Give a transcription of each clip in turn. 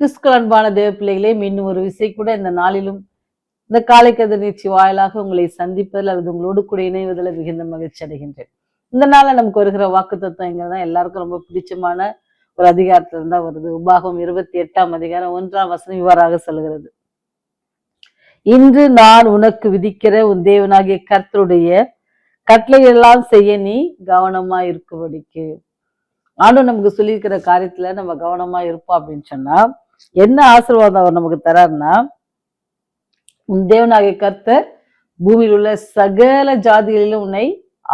கிறிஸ்துக்கள் அன்பான தேவ பிள்ளைகளே இன்னும் ஒரு விசை கூட இந்த நாளிலும் இந்த காலை கதிர்நீச்சி வாயிலாக உங்களை சந்திப்பதில் அல்லது உங்களோடு கூட இணைவதில் மிகுந்த மகிழ்ச்சி அடைகின்றேன். இந்த நாளில் நமக்கு வருகிற வாக்கு தத்துவங்கிறது தான் எல்லாருக்கும் ரொம்ப பிடிச்சமான ஒரு அதிகாரத்துல இருந்தா வருது. உபாகம் இருபத்தி எட்டாம் அதிகாரம் ஒன்றாம் வசனம் இவ்வாறாக சொல்கிறது இன்று நான் உனக்கு விதிக்கிற உன் தேவனாகிய கர்த்தருடைய கட்டளையெல்லாம் செய்ய நீ கவனமா இருக்கும்படிக்கு ஆண்டும் நமக்கு சொல்லியிருக்கிற காரியத்துல நம்ம கவனமா இருப்போம் அப்படின்னு சொன்னா என்ன ஆசீர்வாதம் அவர் நமக்கு தராருன்னா உன் தேவனாகிய கர்த்தர் பூமியில் உள்ள சகல ஜாதிகளிலும் உன்னை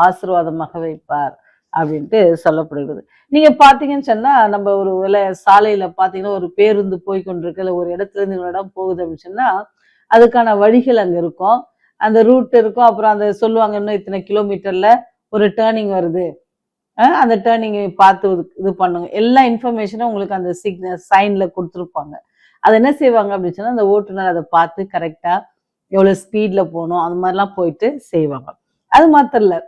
ஆசீர்வாதமாக வைப்பார் அப்படின்ட்டு சொல்லப்படுகிறது. நீங்க பாத்தீங்கன்னு சொன்னா நம்ம ஒரு வேலை சாலையில பாத்தீங்கன்னா ஒரு பேருந்து போய் கொண்டிருக்கு ஒரு இடத்துல இருந்து இன்னொரு இடம் போகுது அப்படின்னு சொன்னா அதுக்கான வழிகள் அங்க இருக்கும். அந்த ரூட் இருக்கும். அப்புறம் அந்த சொல்லுவாங்க இன்னும் இத்தனை கிலோமீட்டர்ல ஒரு டேர்னிங் வருது. அந்த டேர்னிங் பார்த்து இது- இது பண்ணுங்க. எல்லா இன்ஃபர்மேஷனும் உங்களுக்கு அந்த சிக்னல் சைனில் கொடுத்துருப்பாங்க. அதை என்ன செய்வாங்க அப்படின்னு சொன்னால் அந்த ஓட்டுநர் அதை பார்த்து கரெக்டாக எவ்வளோ ஸ்பீடில் போகணும் அந்த மாதிரிலாம் போயிட்டு செய்வாங்க. அது மாத்திரம் இல்லை.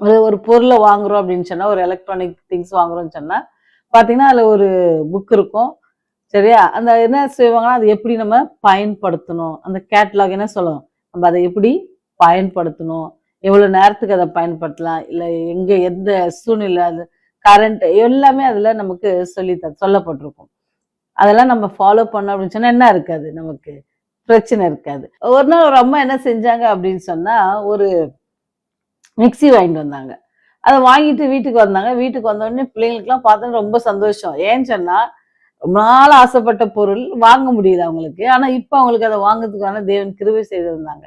ஒரு ஒரு பொருளை வாங்குறோம் அப்படின்னு சொன்னால் ஒரு எலக்ட்ரானிக் திங்ஸ் வாங்குறோம்னு சொன்னால் பார்த்தீங்கன்னா அதில் ஒரு புக் இருக்கும். சரியா? அந்த என்ன செய்வாங்கன்னா அது எப்படி நம்ம பயன்படுத்தணும்? அந்த கேட்லாக் என்ன சொல்லணும் நம்ம அதை எப்படி பயன்படுத்தணும்? எவ்வளோ நேரத்துக்கு அதை பயன்படுத்தலாம்? இல்லை எங்கே எந்த சூழ்நிலை அது கரண்ட் எல்லாமே அதில் நமக்கு சொல்லி த- சொல்லப்பட்டிருக்கும். அதெல்லாம் நம்ம ஃபாலோ பண்ணோம் அப்படின்னு சொன்னால் என்ன இருக்காது? நமக்கு பிரச்சனை இருக்காது. ஒரு நாள் ஒரு அம்மா என்ன செஞ்சாங்க அப்படின்னு சொன்னால் ஒரு மிக்ஸி வாங்கிட்டு வந்தாங்க. அதை வாங்கிட்டு வீட்டுக்கு வந்தாங்க. வீட்டுக்கு வந்தோடனே பிள்ளைங்களுக்குலாம் பார்த்தோன்னா ரொம்ப சந்தோஷம். ஏன்னு சொன்னால் ரொம்ப நாள் ஆசைப்பட்ட பொருள் வாங்க முடியல அவங்களுக்கு. ஆனால் இப்போ அவங்களுக்கு அதை வாங்குறதுக்கான தேவன் கிருபை செய்திருந்தாங்க.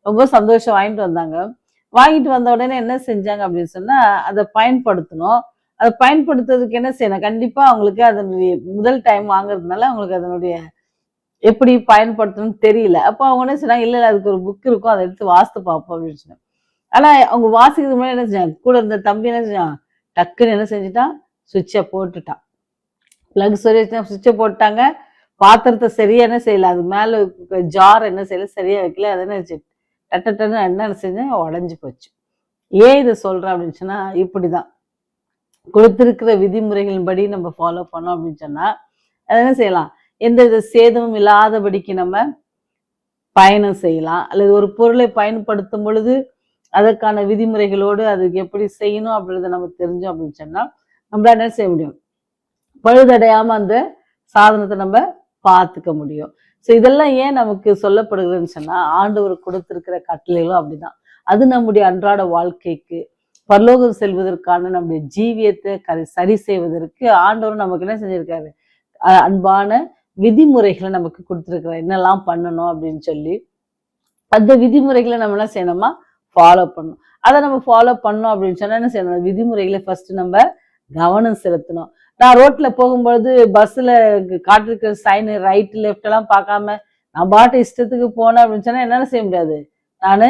ரொம்ப சந்தோஷம் வாங்கிட்டு வந்தாங்க. வாங்கிட்டு வந்த உடனே என்ன செஞ்சாங்க அப்படின்னு சொன்னா அதை பயன்படுத்தணும். அதை பயன்படுத்துறதுக்கு என்ன செய்யணும்? கண்டிப்பா அவங்களுக்கு அதனுடைய முதல் டைம் வாங்குறதுனால அவங்களுக்கு அதனுடைய எப்படி பயன்படுத்தணும்னு தெரியல. அப்போ அவங்க என்ன சொன்னாங்க இல்லை இல்லை அதுக்கு ஒரு புக் இருக்கும் அதை எடுத்து வாசித்து பார்ப்போம் அப்படின்னு சொன்னாங்க. ஆனா அவங்க வாசிக்கிறது முன்னாடி என்ன செஞ்சாங்க? கூட இருந்த தம்பி என்ன செஞ்சான்? டக்குன்னு என்ன செஞ்சுட்டான்? சுவிட்சை போட்டுட்டான். பிளக் சொல்லி சுவிட்சை போட்டாங்க பாத்திரத்தை சரியா என்ன செய்யல அது மேல ஜார் என்ன செய்யல சரியா வைக்கல அதை என்ன டட்டன்னு என்ன செஞ்சேன் உடஞ்சி போச்சு. ஏன் இதை சொல்கிறேன் அப்படின்னு சொன்னா இப்படிதான். கொடுத்துருக்கிற விதிமுறைகளின்படி நம்ம ஃபாலோ பண்ணோம் அப்படின்னு சொன்னா அதை என்ன செய்யலாம்? எந்த வித சேதமும் இல்லாதபடிக்கு நம்ம பயணம் செய்யலாம். அல்லது ஒரு பொருளை பயன்படுத்தும் பொழுது அதற்கான விதிமுறைகளோடு அதுக்கு எப்படி செய்யணும் அப்படின்றத நம்ம தெரிஞ்சோம் அப்படின்னு சொன்னா நம்மளால என்ன செய்ய முடியும்? பழுதடையாம அந்த சாதனத்தை நம்ம பார்த்துக்க முடியும். ஸோ இதெல்லாம் ஏன் நமக்கு சொல்லப்படுகிறதுன்னு சொன்னா ஆண்டவர் கொடுத்திருக்கிற கட்டளைகளும் அப்படிதான். அது நம்முடைய அன்றாட வாழ்க்கைக்கு பரலோகம் செல்வதற்கான நம்முடைய ஜீவியத்தை கரி சரி செய்வதற்கு ஆண்டவர் நமக்கு என்ன செஞ்சிருக்காரு? அஹ் அன்பான விதிமுறைகளை நமக்கு கொடுத்துருக்குறாரு. என்னெல்லாம் பண்ணணும் அப்படின்னு சொல்லி அந்த விதிமுறைகளை நம்ம என்ன செய்யணுமா ஃபாலோ பண்ணணும். அதை நம்ம ஃபாலோ பண்ணோம் அப்படின்னு சொன்னா என்ன செய்யணும்? விதிமுறைகளை ஃபர்ஸ்ட் நம்ம கவனம் செலுத்தணும். நான் ரோட்ல போகும்பொழுது பஸ்ல காட்டிருக்கிற சைனு ரைட் லெஃப்ட் எல்லாம் பார்க்காம நான் பாட்டு இஷ்டத்துக்கு போனேன் அப்படின்னு சொன்னா என்னென்ன செய்ய முடியாது. நானு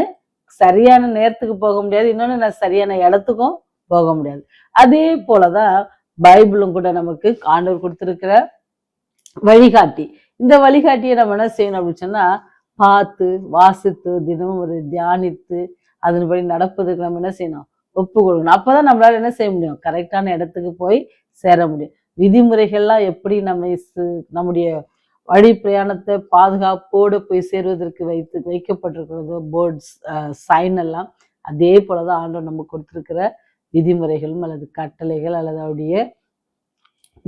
சரியான நேரத்துக்கு போக முடியாது. இன்னொன்னு நான் சரியான இடத்துக்கும் போக முடியாது. அதே போலதான் பைபிளும் கூட நமக்கு ஆண்டவர் கொடுத்துருக்கிற வழிகாட்டி. இந்த வழிகாட்டியை நம்ம என்ன செய்யணும் அப்படின்னு சொன்னா பார்த்து வாசித்து தினமும் ஒரு தியானித்து அதன்படி நடப்பதுக்கு நம்ம என்ன செய்யணும்? ஒப்பு கொடுக்கணும் அப்போதான் நம்மளால என்ன செய்ய முடியும்? கரெக்டான இடத்துக்கு போய் சேர முடியும். விதிமுறைகள்லாம் எப்படி நம்ம சு- நம்முடைய வழி பிரயாணத்தை பாதுகாப்போடு போய் சேருவதற்கு வைத்து வைக்கப்பட்டிருக்கிறதோ போர்ட்ஸ் சைன் எல்லாம் அதே போலதான் ஆண்டவர் நம்ம கொடுத்துருக்கிற விதிமுறைகளும் அல்லது கட்டளைகள் அல்லது அவருடைய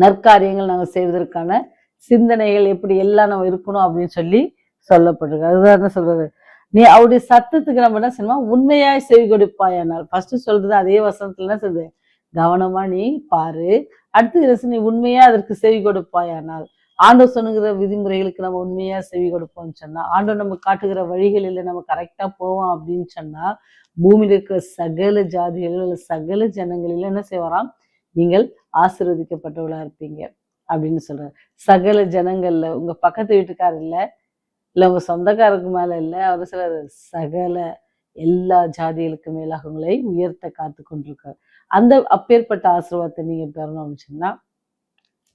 நற்காரியங்கள் நாங்கள் செய்வதற்கான சிந்தனைகள் எப்படி எல்லாம் நம்ம இருக்கணும் அப்படின்னு சொல்லி சொல்லப்பட்டிருக்கு. அதுதான் என்ன சொல்றது? நீ அவருடைய சத்தத்துக்கு நம்ம என்ன செய்யணுமா? உண்மையாய் செவி கொடுப்பாயானால். ஃபர்ஸ்ட் சொல்றது அதே வசனத்துல என்ன சொல்றது? கவனமா நீ பாரு. அடுத்து என்ன நீ உண்மையா அதற்கு செவி கொடுப்பாயானால்? ஆண்டவர் சொன்னுகிற விதிமுறைகளுக்கு நம்ம உண்மையா செவி கொடுப்போம்னு சொன்னா ஆண்டவர் நம்ம காட்டுகிற வழிகளில் நம்ம கரெக்டா போவோம் அப்படின்னு சொன்னா பூமியில் இருக்கிற சகல ஜாதிகளில் உள்ள சகல ஜனங்களில் என்ன செய்வாராம்? நீங்கள் ஆசீர்வதிக்கப்பட்டவளா இருப்பீங்க அப்படின்னு சொல்றாரு. சகல ஜனங்கள்ல உங்க பக்கத்து வீட்டுக்காரர் இல்ல இல்ல உங்க சொந்தக்காரருக்கு மேல இல்ல அவர் சிலர் சகல எல்லா ஜாதிகளுக்கு மேலாக உங்களை உயர்த்த காத்து கொண்டிருக்காரு அந்த அப்பேற்பட்ட ஆசீர்வாதத்தை நீங்கள் பெறணும் அப்படின்னா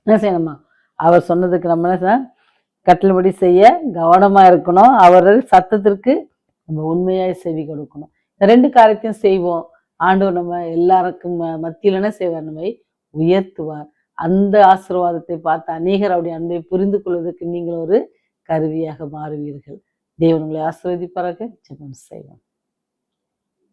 என்ன செய்யணுமா? அவர் சொன்னதுக்கு நம்ம என்ன செய்யணும்? செய்ய கவனமாக இருக்கணும். அவர் சத்தத்திற்கு நம்ம உண்மையாய் செவி கொடுக்கணும். இந்த ரெண்டு காரியத்தையும் செய்வோம். ஆண்டவர் நம்ம எல்லாருக்கும் ம- என்ன செய்வார்? நம்மை உயர்த்துவார். அந்த ஆசீர்வாதத்தை பார்த்து அநேகர் அவருடைய அன்பை புரிந்து கொள்வதற்கு நீங்கள் ஒரு கருவியாக மாறுவீர்கள். தேவன் உங்களை ஆசீர்வதிப்பாராக. ஜெபம் செய்வோம்.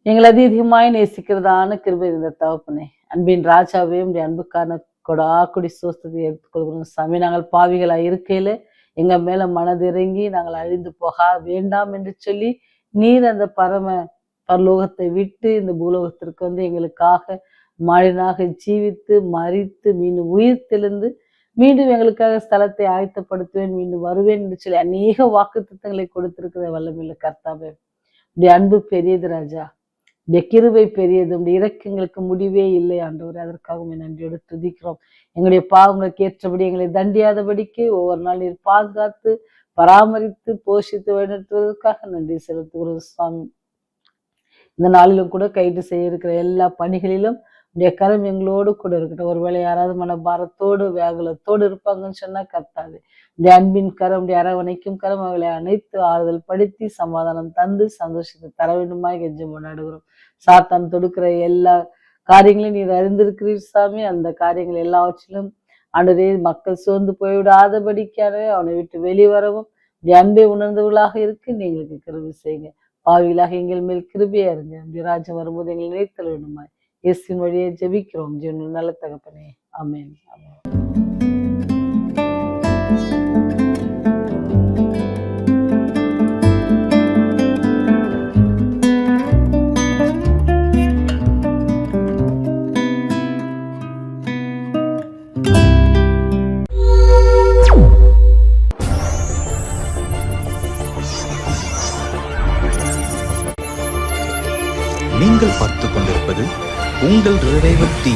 எங்களை அதிகமாய் நேசிக்கிறதான கிருபை இருந்த தகப்பனே. அன்பின் ராஜாவே உடைய அன்புக்கான கொடா கொடி சோஸ்தத்தை எடுத்துக்கொள்கிறோம். சாமி நாங்கள் பாவிகளா இருக்கையில எங்க மேல மனதிறங்கி நாங்கள் அழிந்து போக வேண்டாம் என்று சொல்லி நீர் அந்த பரம பரலோகத்தை விட்டு இந்த பூலோகத்திற்கு வந்து எங்களுக்காக மனிதனாக ஜீவித்து மறித்து மீண்டும் உயிர் தெளிந்து மீண்டும் எங்களுக்காக ஸ்தலத்தை ஆயத்தப்படுத்துவேன் மீண்டும் வருவேன் என்று சொல்லி அநேக வாக்கு திட்டங்களை கொடுத்திருக்கிற வல்லமில்ல கர்த்தாவே. உடைய அன்பு பெரியது ராஜா. இந்த கிருவை பெரியது உடைய இறக்கங்களுக்கு முடிவே இல்லை ஆண்டவர். அதற்காக உம்மை நன்றியோடு துதிக்கிறோம். எங்களுடைய பாவங்களுக்கு ஏற்றபடி எங்களை தண்டியாதபடிக்கு ஒவ்வொரு நாள் நீர் பாதுகாத்து பராமரித்து போஷித்து வழிநடத்துவதற்காக நன்றி செலுத்துகிறோம். சுவாமி இந்த நாளிலும் கூட கைது செய்ய இருக்கிற எல்லா பணிகளிலும் உடைய கரம் எங்களோடு கூட இருக்கட்டும். ஒருவேளை யாராவது மனபாரத்தோடு வியாகுலத்தோடு இருப்பாங்கன்னு சொன்னா கத்தாது. உடைய அன்பின் கரம் உடைய அரவணைக்கும் கரம் அவளை அனைத்து ஆறுதல் படுத்தி சமாதானம் தந்து சந்தோஷத்தை தர வேண்டுமாய் கெஞ்சம் கொண்டாடுகிறோம் சாத்தான் தொடுக்கிற எல்லா காரியங்களையும் நீர் அறிந்திருக்கிறீர் சாமி. அந்த காரியங்கள் எல்லாவற்றிலும் அன்றே மக்கள் சோர்ந்து போய்விடாதபடிக்கான அவனை விட்டு வெளிவரவும் அன்பை உணர்ந்தவர்களாக இருக்கு. நீங்களுக்கு கிருபி செய்யுங்க. பாவிகளாக எங்கள் மேல் கிருபியா இருங்க. உடைய ராஜ்யம் வரும்போது எங்களை நினைத்தல் வேண்டுமாய். இயேசுவின் வழியை ஜெபிக்கிறோம். ஜீவனில் நல்ல தகப்பனே. அமேன் அமேன் உங்கள் ரேவதி